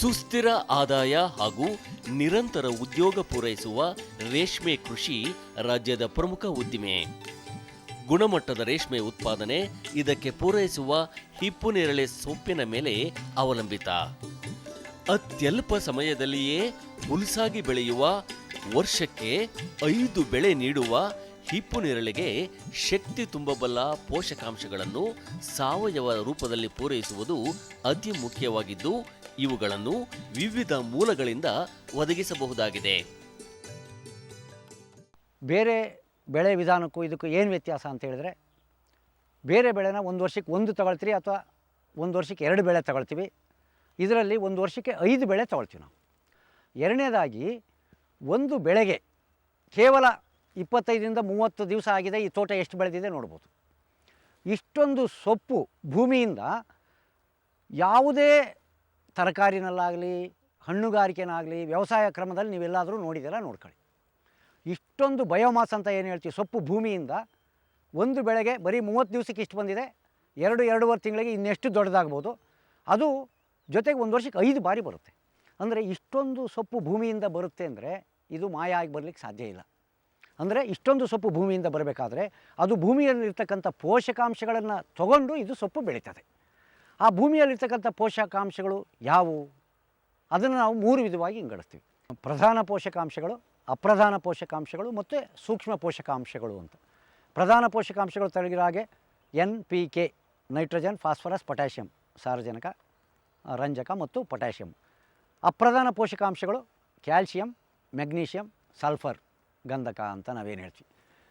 ಸುಸ್ಥಿರ ಆದಾಯ ಹಾಗೂ ನಿರಂತರ ಉದ್ಯೋಗ ಪೂರೈಸುವ ರೇಷ್ಮೆ ಕೃಷಿ ರಾಜ್ಯದ ಪ್ರಮುಖ ಉದ್ದಿಮೆ. ಗುಣಮಟ್ಟದ ರೇಷ್ಮೆ ಉತ್ಪಾದನೆ, ಇದಕ್ಕೆ ಪೂರೈಸುವ ಹಿಪ್ಪುನೇರಳೆ ಸೊಪ್ಪಿನ ಮೇಲೆ ಅವಲಂಬಿತ. ಅತ್ಯಲ್ಪ ಸಮಯದಲ್ಲಿಯೇ ಹುಲಸಾಗಿ ಬೆಳೆಯುವ, ವರ್ಷಕ್ಕೆ ಐದು ಬೆಳೆ ನೀಡುವ ಹಿಪ್ಪುನೇರಳೆಗೆ ಶಕ್ತಿ ತುಂಬಬಲ್ಲ ಪೋಷಕಾಂಶಗಳನ್ನು ಸಾವಯವ ರೂಪದಲ್ಲಿ ಪೂರೈಸುವುದು ಅತಿ ಮುಖ್ಯವಾಗಿದ್ದು, ಇವುಗಳನ್ನು ವಿವಿಧ ಮೂಲಗಳಿಂದ ಒದಗಿಸಬಹುದಾಗಿದೆ. ಬೇರೆ ಬೆಳೆ ವಿಧಾನಕ್ಕೂ ಇದಕ್ಕೂ ಏನು ವ್ಯತ್ಯಾಸ ಅಂತ ಹೇಳಿದ್ರೆ, ಬೇರೆ ಬೆಳೆನ ಒಂದು ವರ್ಷಕ್ಕೆ ಒಂದು ತಗೊಳ್ತೀರಿ ಅಥವಾ ಒಂದು ವರ್ಷಕ್ಕೆ ಎರಡು ಬೆಳೆ ತಗೊಳ್ತೀವಿ. ಇದರಲ್ಲಿ ಒಂದು ವರ್ಷಕ್ಕೆ ಐದು ಬೆಳೆ ತಗೊಳ್ತೀವಿ ನಾವು. ಎರಡನೇದಾಗಿ ಒಂದು ಬೆಳೆಗೆ ಕೇವಲ ಇಪ್ಪತ್ತೈದರಿಂದ ಮೂವತ್ತು ದಿವಸ ಆಗಿದೆ, ಈ ತೋಟ ಎಷ್ಟು ಬೆಳೆದಿದೆ ನೋಡ್ಬೋದು. ಇಷ್ಟೊಂದು ಸೊಪ್ಪು ಭೂಮಿಯಿಂದ ಯಾವುದೇ ತರಕಾರಿನಲ್ಲಾಗಲಿ, ಹಣ್ಣುಗಾರಿಕೆನಾಗಲಿ, ವ್ಯವಸಾಯ ಕ್ರಮದಲ್ಲಿ ನೀವೆಲ್ಲಾದರೂ ನೋಡಿದ್ದೀರಾ ನೋಡ್ಕೊಳ್ಳಿ. ಇಷ್ಟೊಂದು ಬಯೋಮಾಸ್ ಅಂತ ಏನು ಹೇಳ್ತೀವಿ? ಸೊಪ್ಪು ಭೂಮಿಯಿಂದ ಒಂದು ಬೆಳೆಗೆ ಬರೀ ಮೂವತ್ತು ದಿವಸಕ್ಕೆ ಇಷ್ಟು ಬಂದಿದೆ. ಎರಡು, ಎರಡೂವರೆ ತಿಂಗಳಿಗೆ ಇನ್ನೆಷ್ಟು ದೊಡ್ಡದಾಗ್ಬೋದು. ಅದು ಜೊತೆಗೆ ಒಂದು ವರ್ಷಕ್ಕೆ ಐದು ಬಾರಿ ಬರುತ್ತೆ. ಅಂದರೆ ಇಷ್ಟೊಂದು ಸೊಪ್ಪು ಭೂಮಿಯಿಂದ ಬರುತ್ತೆ ಅಂದರೆ ಇದು ಮಾಯ ಆಗಿ ಬರಲಿಕ್ಕೆ ಸಾಧ್ಯ ಇಲ್ಲ. ಅಂದರೆ ಇಷ್ಟೊಂದು ಸೊಪ್ಪು ಭೂಮಿಯಿಂದ ಬರಬೇಕಾದ್ರೆ ಅದು ಭೂಮಿಯಲ್ಲಿರ್ತಕ್ಕಂಥ ಪೋಷಕಾಂಶಗಳನ್ನು ತಗೊಂಡು ಇದು ಸೊಪ್ಪು ಬೆಳೀತದೆ. ಆ ಭೂಮಿಯಲ್ಲಿರ್ತಕ್ಕಂಥ ಪೋಷಕಾಂಶಗಳು ಯಾವುವು? ಅದನ್ನು ನಾವು ಮೂರು ವಿಧವಾಗಿ ಹಿಂಗಡಿಸ್ತೀವಿ ಪ್ರಧಾನ ಪೋಷಕಾಂಶಗಳು ಅಪ್ರಧಾನ ಪೋಷಕಾಂಶಗಳು ಮತ್ತು ಸೂಕ್ಷ್ಮ ಪೋಷಕಾಂಶಗಳು ಅಂತ. ಪ್ರಧಾನ ಪೋಷಕಾಂಶಗಳು ತಳಗಿರೋ ಹಾಗೆ N, P, K, nitrogen, phosphorus, potassium, ಸಾರಜನಕ ರಂಜಕ ಮತ್ತು ಪೊಟ್ಯಾಷಿಯಂ. ಅಪ್ರಧಾನ ಪೋಷಕಾಂಶಗಳು ಕ್ಯಾಲ್ಶಿಯಂ ಮೆಗ್ನೀಷಿಯಂ, ಸಲ್ಫರ್, ಗಂಧಕ ಅಂತ ನಾವೇನು ಹೇಳ್ತೀವಿ.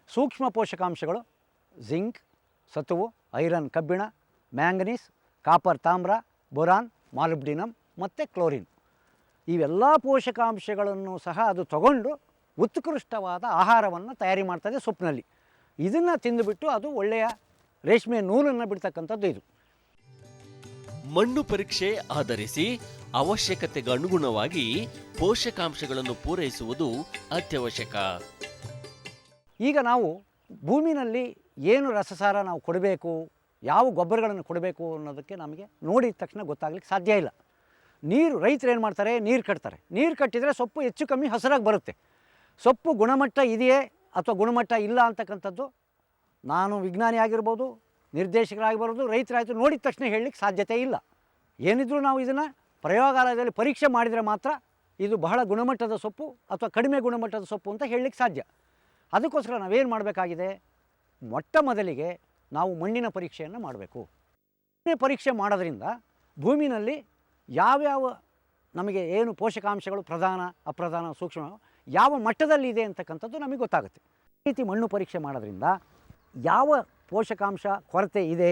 ಸೂಕ್ಷ್ಮ ಪೋಷಕಾಂಶಗಳು ಜಿಂಕ್, ಸತುವು, ಐರನ್, ಕಬ್ಬಿಣ, ಮ್ಯಾಂಗನೀಸ್, ಕಾಪರ್, ತಾಮ್ರ, ಬೊರಾನ್, ಮಾಲಿಬ್ಡಿನಮ್ ಮತ್ತು ಕ್ಲೋರಿನ್. ಇವೆಲ್ಲ ಪೋಷಕಾಂಶಗಳನ್ನು ಸಹ ಅದು ತಗೊಂಡು ಉತ್ಕೃಷ್ಟವಾದ ಆಹಾರವನ್ನು ತಯಾರಿ ಮಾಡ್ತದೆ ಸೊಪ್ಪಿನಲ್ಲಿ. ಇದನ್ನು ತಿಂದುಬಿಟ್ಟು ಅದು ಒಳ್ಳೆಯ ರೇಷ್ಮೆ ನೂಲನ್ನು ಬಿಡ್ತಕ್ಕಂಥದ್ದು ಇದು. ಮಣ್ಣು ಪರೀಕ್ಷೆ ಆಧರಿಸಿ ಅವಶ್ಯಕತೆಗೆ ಅನುಗುಣವಾಗಿ ಪೋಷಕಾಂಶಗಳನ್ನು ಪೂರೈಸುವುದು ಅತ್ಯವಶ್ಯಕ. ಈಗ ನಾವು ಭೂಮಿನಲ್ಲಿ ಏನು ರಸಸಾರ ನಾವು ಕೊಡಬೇಕು ಯಾವ ಗೊಬ್ಬರಗಳನ್ನು ಕೊಡಬೇಕು ಅನ್ನೋದಕ್ಕೆ ನಮಗೆ ನೋಡಿದ ತಕ್ಷಣ ಗೊತ್ತಾಗ್ಲಿಕ್ಕೆ ಸಾಧ್ಯ ಇಲ್ಲ. ನೀರು, ರೈತರು ಏನು ಮಾಡ್ತಾರೆ? ನೀರು ಕಟ್ತಾರೆ. ನೀರು ಕಟ್ಟಿದರೆ ಸೊಪ್ಪು ಹೆಚ್ಚು ಕಮ್ಮಿ ಹಸಿರಾಗಿ ಬರುತ್ತೆ. ಸೊಪ್ಪು ಗುಣಮಟ್ಟ ಇದೆಯೇ ಅಥವಾ ಗುಣಮಟ್ಟ ಇಲ್ಲ ಅಂತಕ್ಕಂಥದ್ದು ನಾನು ವಿಜ್ಞಾನಿ ಆಗಿರ್ಬೋದು, ನಿರ್ದೇಶಕರಾಗಿರ್ಬೋದು, ರೈತರಾಯಿತು ನೋಡಿದ ತಕ್ಷಣ ಹೇಳಲಿಕ್ಕೆ ಸಾಧ್ಯತೆ ಇಲ್ಲ. ಏನಿದ್ರೂ ನಾವು ಇದನ್ನು ಪ್ರಯೋಗಾಲಯದಲ್ಲಿ ಪರೀಕ್ಷೆ ಮಾಡಿದರೆ ಮಾತ್ರ ಇದು ಬಹಳ ಗುಣಮಟ್ಟದ ಸೊಪ್ಪು ಅಥವಾ ಕಡಿಮೆ ಗುಣಮಟ್ಟದ ಸೊಪ್ಪು ಅಂತ ಹೇಳಲಿಕ್ಕೆ ಸಾಧ್ಯ. ಅದಕ್ಕೋಸ್ಕರ ನಾವೇನು ಮಾಡಬೇಕಾಗಿದೆ? ಮೊಟ್ಟ ಮೊದಲಿಗೆ ನಾವು ಮಣ್ಣಿನ ಪರೀಕ್ಷೆಯನ್ನು ಮಾಡಬೇಕು. ಮಣ್ಣಿನ ಪರೀಕ್ಷೆ ಮಾಡೋದ್ರಿಂದ ಭೂಮಿನಲ್ಲಿ ಯಾವ್ಯಾವ ನಮಗೆ ಏನು ಪೋಷಕಾಂಶಗಳು ಪ್ರಧಾನ, ಅಪ್ರಧಾನ, ಸೂಕ್ಷ್ಮ ಯಾವ ಮಟ್ಟದಲ್ಲಿ ಇದೆ ಅಂತಕ್ಕಂಥದ್ದು ನಮಗೆ ಗೊತ್ತಾಗುತ್ತೆ. ಈ ರೀತಿ ಮಣ್ಣು ಪರೀಕ್ಷೆ ಮಾಡೋದ್ರಿಂದ ಯಾವ ಪೋಷಕಾಂಶ ಕೊರತೆ ಇದೆ,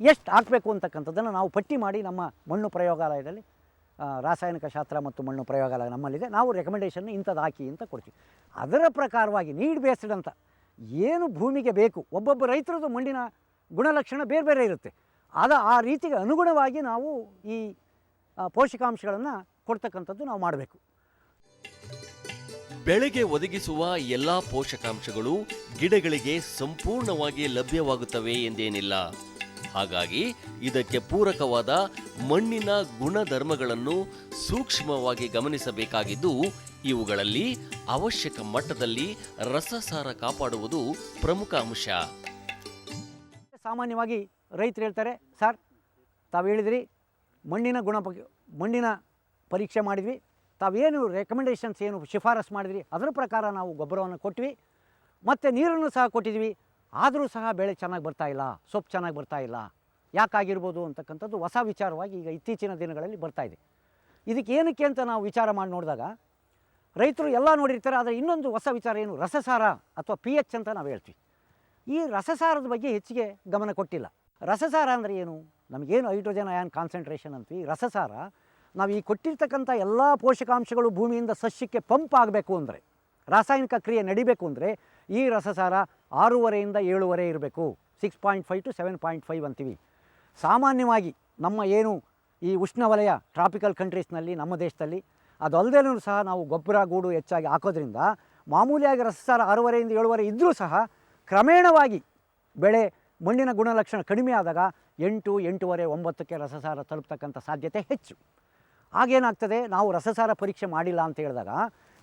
ಎಷ್ಟು ಹಾಕಬೇಕು ಅಂತಕ್ಕಂಥದ್ದನ್ನು ನಾವು ಪಟ್ಟಿ ಮಾಡಿ ನಮ್ಮ ಮಣ್ಣು ಪ್ರಯೋಗಾಲಯದಲ್ಲಿ ರಾಸಾಯನಿಕ ಶಾಸ್ತ್ರ ಮತ್ತು ಮಣ್ಣು ಪ್ರಯೋಗಾಲಯ ನಮ್ಮಲ್ಲಿದೆ. ನಾವು ರೆಕಮೆಂಡೇಷನ್ ಇಂಥದ್ದು ಹಾಕಿ ಅಂತ ಕೊಡ್ತೀವಿ. ಅದರ ಪ್ರಕಾರವಾಗಿ ನೀಡ್ ಬೇಸ್ಡ್ ಅಂತ ಏನು ಭೂಮಿಗೆ ಬೇಕು, ಒಬ್ಬೊಬ್ಬ ರೈತರದ್ದು ಮಣ್ಣಿನ ಗುಣಲಕ್ಷಣ ಬೇರೆ ಬೇರೆ ಇರುತ್ತೆ. ಆದ ಆ ರೀತಿಗೆ ಅನುಗುಣವಾಗಿ ನಾವು ಈ ಪೋಷಕಾಂಶಗಳನ್ನು ಕೊಡ್ತಕ್ಕಂಥದ್ದು ನಾವು ಮಾಡಬೇಕು. ಬೆಳೆಗೆ ಒದಗಿಸುವ ಎಲ್ಲ ಪೋಷಕಾಂಶಗಳು ಗಿಡಗಳಿಗೆ ಸಂಪೂರ್ಣವಾಗಿ ಲಭ್ಯವಾಗುತ್ತವೆ ಎಂದೇನಿಲ್ಲ. ಹಾಗಾಗಿ ಇದಕ್ಕೆ ಪೂರಕವಾದ ಮಣ್ಣಿನ ಗುಣಧರ್ಮಗಳನ್ನು ಸೂಕ್ಷ್ಮವಾಗಿ ಗಮನಿಸಬೇಕಾಗಿದ್ದು ಇವುಗಳಲ್ಲಿ ಅವಶ್ಯಕ ಮಟ್ಟದಲ್ಲಿ ರಸಸಾರ ಕಾಪಾಡುವುದು ಪ್ರಮುಖ ಅಂಶ. ಸಾಮಾನ್ಯವಾಗಿ ರೈತರು ಹೇಳ್ತಾರೆ ಸರ್ ತಾವು ಹೇಳಿದ್ರಿ ಮಣ್ಣಿನ ಗುಣ ಮಣ್ಣಿನ ಪರೀಕ್ಷೆ ಮಾಡಿದ್ವಿ. ತಾವೇನು ರೆಕಮೆಂಡೇಷನ್ಸ್ ಏನು ಶಿಫಾರಸು ಮಾಡಿದ್ರಿ? ಅದರ ಪ್ರಕಾರ ನಾವು ಗೊಬ್ಬರವನ್ನು ಕೊಟ್ವಿ. ಮತ್ತು ನೀರನ್ನು ಸಹ ಕೊಟ್ಟಿದ್ವಿ. ಆದರೂ ಸಹ ಬೆಳೆ ಚೆನ್ನಾಗಿ ಬರ್ತಾ ಇಲ್ಲ. ಸೊಪ್ಪು ಚೆನ್ನಾಗಿ ಬರ್ತಾ ಇಲ್ಲ. ಯಾಕಾಗಿರ್ಬೋದು ಅಂತಕ್ಕಂಥದ್ದು ಹೊಸ ವಿಚಾರವಾಗಿ ಈಗ ಇತ್ತೀಚಿನ ದಿನಗಳಲ್ಲಿ ಬರ್ತಾ ಇದೆ. ಇದಕ್ಕೆ ಏನಕ್ಕೆ ಅಂತ ನಾವು ವಿಚಾರ ಮಾಡಿ ನೋಡಿದಾಗ, ರೈತರು ಎಲ್ಲ ನೋಡಿರ್ತಾರೆ, ಆದರೆ ಇನ್ನೊಂದು ಹೊಸ ವಿಚಾರ ಏನು? ರಸಸಾರ ಅಥವಾ ಪಿ ಎಚ್ ಅಂತ ನಾವು ಹೇಳ್ತೀವಿ. ಈ ರಸಸಾರದ ಬಗ್ಗೆ ಹೆಚ್ಚಿಗೆ ಗಮನ ಕೊಟ್ಟಿಲ್ಲ. ರಸಸಾರ ಅಂದರೆ ಏನು? ನಮಗೇನು ಹೈಡ್ರೋಜನ್ ಅಯಾನ್ ಕಾನ್ಸಂಟ್ರೇಷನ್ ಅಂತೀವಿ? ರಸಸಾರ, ನಾವು ಈ ಕೊಟ್ಟಿರ್ತಕ್ಕಂಥ ಎಲ್ಲ ಪೋಷಕಾಂಶಗಳು ಭೂಮಿಯಿಂದ ಸಸ್ಯಕ್ಕೆ ಪಂಪ್ ಆಗಬೇಕು ಅಂದರೆ, ರಾಸಾಯನಿಕ ಕ್ರಿಯೆ ನಡಿಬೇಕು ಅಂದರೆ, ಈ ರಸಸಾರ ಆರೂವರೆಯಿಂದ ಏಳುವರೆ ಇರಬೇಕು. Six point five to seven point five ಅಂತೀವಿ. ಸಾಮಾನ್ಯವಾಗಿ ನಮ್ಮ ಏನು ಈ ಉಷ್ಣವಲಯ ಟ್ರಾಪಿಕಲ್ ಕಂಟ್ರೀಸ್ನಲ್ಲಿ ನಮ್ಮ ದೇಶದಲ್ಲಿ ಅದಲ್ಲದೇನೂ ಸಹ ನಾವು ಗೊಬ್ಬರ, ಗೂಡು ಹೆಚ್ಚಾಗಿ ಹಾಕೋದ್ರಿಂದ, ಮಾಮೂಲಿಯಾಗಿ ರಸಸಾರ ಆರೂವರೆಯಿಂದ ಏಳುವರೆ ಇದ್ದರೂ ಸಹ, ಕ್ರಮೇಣವಾಗಿ ಬೆಳೆ ಮಣ್ಣಿನ ಗುಣಲಕ್ಷಣ ಕಡಿಮೆ ಆದಾಗ ಎಂಟು, ಎಂಟೂವರೆ, ಒಂಬತ್ತಕ್ಕೆ ರಸಸಾರ ತಲುಪ್ತಕ್ಕಂಥ ಸಾಧ್ಯತೆ ಹೆಚ್ಚು. ಆಗೇನಾಗ್ತದೆ ನಾವು ರಸಸಾರ ಪರೀಕ್ಷೆ ಮಾಡಿಲ್ಲ ಅಂತ ಹೇಳಿದಾಗ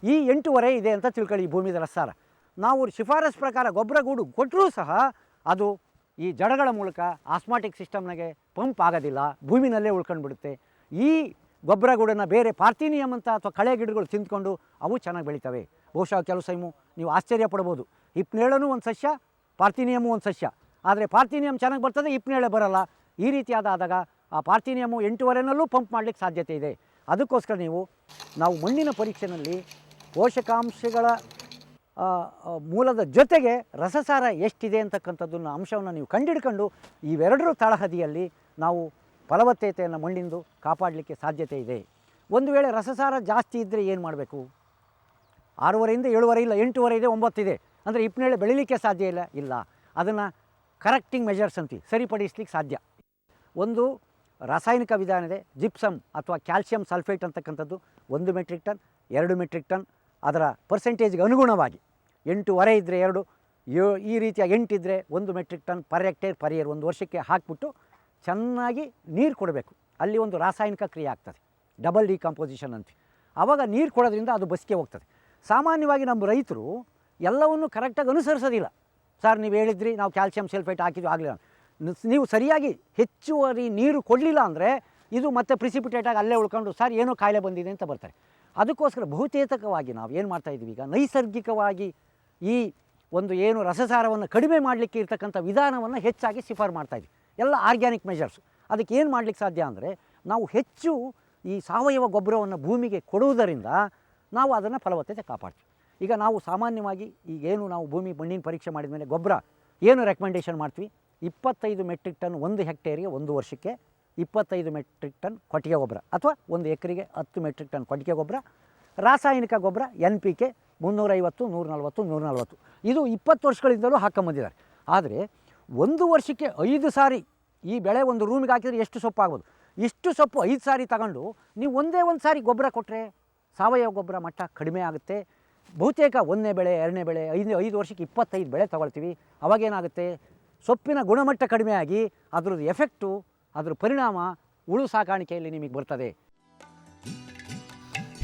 ಈ ಎಂಟೂವರೆ ಇದೆ ಅಂತ ತಿಳ್ಕೊಳ್ಳಿ ಈ ಭೂಮಿದ ರಸಸಾರ. ನಾವು ಶಿಫಾರಸ್ ಪ್ರಕಾರ ಗೊಬ್ಬರ, ಗೂಡು ಕೊಟ್ಟರೂ ಸಹ ಅದು ಈ ಜಡಗಳ ಮೂಲಕ ಆಸ್ಮಾಟಿಕ್ ಸಿಸ್ಟಮ್ನಾಗೆ ಪಂಪ್ ಆಗೋದಿಲ್ಲ, ಭೂಮಿನಲ್ಲೇ ಉಳ್ಕೊಂಡು ಬಿಡುತ್ತೆ ಈ ಗೊಬ್ಬರ, ಗೂಡನ್ನು ಬೇರೆ ಪಾರ್ಥಿನಿಯಮ್ ಅಂತ ಅಥವಾ ಕಳೆ ಗಿಡಗಳು ತಿಂದ್ಕೊಂಡು ಅವು ಚೆನ್ನಾಗಿ ಬೆಳಿತವೆ. ಬಹುಶಃ ಕೆಲವು ಸೈಮು ನೀವು ಆಶ್ಚರ್ಯ ಪಡ್ಬೋದು ಹಿಪ್ನೇಳನೂ ಒಂದು ಸಸ್ಯ ಪಾರ್ಥಿನಿಯಮು ಒಂದು ಸಸ್ಯ. ಆದರೆ ಪಾರ್ಥಿನಿಯಮ್ ಚೆನ್ನಾಗಿ ಬರ್ತದೆ ಹಿಪ್ನೇಳೆ ಬರಲ್ಲ. ಈ ರೀತಿಯಾದಾಗ ಆ ಪಾರ್ಥಿನಿಯಮು ಎಂಟೂವರೆನಲ್ಲೂ ಪಂಪ್ ಮಾಡಲಿಕ್ಕೆ ಸಾಧ್ಯತೆ ಇದೆ. ಅದಕ್ಕೋಸ್ಕರ ನೀವು, ನಾವು ಮಣ್ಣಿನ ಪರೀಕ್ಷೆಯಲ್ಲಿ ಪೋಷಕಾಂಶಗಳ ಮೂಲದ ಜೊತೆಗೆ ರಸಸಾರ ಎಷ್ಟಿದೆ ಅಂತಕ್ಕಂಥದ್ದನ್ನು ಅಂಶವನ್ನು ನೀವು ಕಂಡಿಡ್ಕೊಂಡು ಇವೆರಡರ ತಳಹದಿಯಲ್ಲಿ ನಾವು ಫಲವತ್ತತೆಯನ್ನು ಮಣ್ಣಿಂದು ಕಾಪಾಡಲಿಕ್ಕೆ ಸಾಧ್ಯತೆ ಇದೆ. ಒಂದು ವೇಳೆ ರಸಸಾರ ಜಾಸ್ತಿ ಇದ್ದರೆ ಏನು ಮಾಡಬೇಕು? ಆರೂವರೆಯಿಂದ ಏಳುವರೆ ಇಲ್ಲ, ಎಂಟೂವರೆ ಇದೆ ಒಂಬತ್ತಿದೆ ಅಂದರೆ ಹಿಪ್ನೇಳೆ ಬೆಳಿಲಿಕ್ಕೆ ಸಾಧ್ಯ ಇಲ್ಲ ಇಲ್ಲ. ಅದನ್ನು ಕರೆಕ್ಟಿಂಗ್ ಮೆಜರ್ಸ್ ಅಂತೀವಿ, ಸರಿಪಡಿಸ್ಲಿಕ್ಕೆ ಸಾಧ್ಯ. ಒಂದು ರಾಸಾಯನಿಕ ವಿಧಾನ ಇದೆ, ಜಿಪ್ಸಮ್ ಅಥವಾ ಕ್ಯಾಲ್ಸಿಯಂ ಸಲ್ಫೇಟ್ ಅಂತಕ್ಕಂಥದ್ದು ಒಂದು ಮೆಟ್ರಿಕ್ ಟನ್, ಎರಡು ಮೆಟ್ರಿಕ್ ಟನ್, ಅದರ ಪರ್ಸೆಂಟೇಜ್ಗೆ ಅನುಗುಣವಾಗಿ ಎಂಟೂವರೆ ಇದ್ದರೆ ಎರಡು ಈ ರೀತಿಯ ಎಂಟಿದ್ದರೆ ಒಂದು metric ton per hectare, per year ಒಂದು ವರ್ಷಕ್ಕೆ ಹಾಕಿಬಿಟ್ಟು ಚೆನ್ನಾಗಿ ನೀರು ಕೊಡಬೇಕು. ಅಲ್ಲಿ ಒಂದು ರಾಸಾಯನಿಕ ಕ್ರಿಯೆ ಆಗ್ತದೆ, ಡಬಲ್ ಡಿಕಾಂಪೋಸಿಷನ್ ಅಂತ ಆವಾಗ ನೀರು ಕೊಡೋದ್ರಿಂದ ಅದು ಬಸ್ಗೆ ಹೋಗ್ತದೆ. ಸಾಮಾನ್ಯವಾಗಿ ನಮ್ಮ ರೈತರು ಎಲ್ಲವನ್ನು ಕರೆಕ್ಟಾಗಿ ಅನುಸರಿಸೋದಿಲ್ಲ. ಸರ್ ನೀವು ಹೇಳಿದ್ರಿ, ನಾವು ಕ್ಯಾಲ್ಸಿಯಂ ಸಲ್ಫೇಟ್ ಹಾಕಿದ್ವಿ, ಆಗಲಿಲ್ಲ. ನೀವು ಸರಿಯಾಗಿ ಹೆಚ್ಚುವರಿ ನೀರು ಕೊಡಲಿಲ್ಲ ಅಂದರೆ ಇದು ಮತ್ತೆ ಪ್ರಿಸಿಪಿಟೇಟಾಗಿ ಅಲ್ಲೇ ಉಳ್ಕೊಂಡು ಸರ್ ಏನೋ ಕಾಯಿಲೆ ಬಂದಿದೆ ಅಂತ ಬರ್ತಾರೆ. ಅದಕ್ಕೋಸ್ಕರ ಬಹುತೇಕವಾಗಿ ನಾವು ಏನು ಮಾಡ್ತಾಯಿದ್ದೀವಿ ಈಗ? ನೈಸರ್ಗಿಕವಾಗಿ ಈ ಒಂದು ಏನು ರಸಸಾರವನ್ನು ಕಡಿಮೆ ಮಾಡಲಿಕ್ಕೆ ಇರ್ತಕ್ಕಂಥ ವಿಧಾನವನ್ನು ಹೆಚ್ಚಾಗಿ ಶಿಫಾರು ಮಾಡ್ತಾಯಿದ್ವಿ ಎಲ್ಲ ಆರ್ಗ್ಯಾನಿಕ್ ಮೆಷರ್ಸ್ ಅದಕ್ಕೆ ಏನು ಮಾಡಲಿಕ್ಕೆ ಸಾಧ್ಯ ಅಂದರೆ, ನಾವು ಹೆಚ್ಚು ಈ ಸಾವಯವ ಗೊಬ್ಬರವನ್ನು ಭೂಮಿಗೆ ಕೊಡುವುದರಿಂದ ನಾವು ಅದನ್ನು ಫಲವತ್ತತೆ ಕಾಪಾಡ್ತೀವಿ. ಈಗ ನಾವು ಸಾಮಾನ್ಯವಾಗಿ ಈಗೇನು ನಾವು ಭೂಮಿ ಮಣ್ಣಿನ ಪರೀಕ್ಷೆ ಮಾಡಿದ ಮೇಲೆ ಗೊಬ್ಬರ ಏನು ರೆಕಮೆಂಡೇಷನ್ ಮಾಡ್ತೀವಿ? ಇಪ್ಪತ್ತೈದು ಮೆಟ್ರಿಕ್ ಟನ್ ಒಂದು ಹೆಕ್ಟೇರಿಗೆ ಒಂದು ವರ್ಷಕ್ಕೆ ಇಪ್ಪತ್ತೈದು ಮೆಟ್ರಿಕ್ ಟನ್ ಕೊಟ್ಟಿಗೆ ಗೊಬ್ಬರ ಅಥವಾ ಒಂದು ಎಕರೆಗೆ ಹತ್ತು ಮೆಟ್ರಿಕ್ ಟನ್ ಕೊಟ್ಟಿಗೆ ಗೊಬ್ಬರ, ರಾಸಾಯನಿಕ ಗೊಬ್ಬರ, ಎನ್ ಪಿ ಕೆ ಮುನ್ನೂರೈವತ್ತು ನೂರ ನಲ್ವತ್ತು ನೂರ ನಲವತ್ತು ಇದು ಇಪ್ಪತ್ತು ವರ್ಷಗಳಿಂದಲೂ ಹಾಕೊಂಬಂದಿದ್ದಾರೆ. ಆದರೆ ಒಂದು ವರ್ಷಕ್ಕೆ ಐದು ಸಾರಿ ಈ ಬೆಳೆ ಒಂದು ರೂಮಿಗೆ ಹಾಕಿದರೆ ಎಷ್ಟು ಸೊಪ್ಪು ಆಗ್ಬೋದು ಇಷ್ಟು ಸೊಪ್ಪು ಐದು ಸಾರಿ ತಗೊಂಡು ನೀವು ಒಂದೇ ಒಂದು ಸಾರಿ ಗೊಬ್ಬರ ಕೊಟ್ಟರೆ ಸಾವಯವ ಗೊಬ್ಬರ ಮಟ್ಟ ಕಡಿಮೆ ಆಗುತ್ತೆ. ಬಹುತೇಕ ಒಂದನೇ ಬೆಳೆ, ಎರಡನೇ ಬೆಳೆ ಐದು ಐದು ವರ್ಷಕ್ಕೆ ಇಪ್ಪತ್ತೈದು ಬೆಳೆ ತೊಗೊಳ್ತೀವಿ. ಅವಾಗೇನಾಗುತ್ತೆ ಸೊಪ್ಪಿನ ಗುಣಮಟ್ಟ ಕಡಿಮೆ ಆಗಿ ಅದ್ರದ್ದು ಎಫೆಕ್ಟು ಅದರ ಪರಿಣಾಮ ಉಳು ಸಾಕಾಣಿಕೆಯಲ್ಲಿ ನಿಮಗೆ ಬರ್ತದೆ.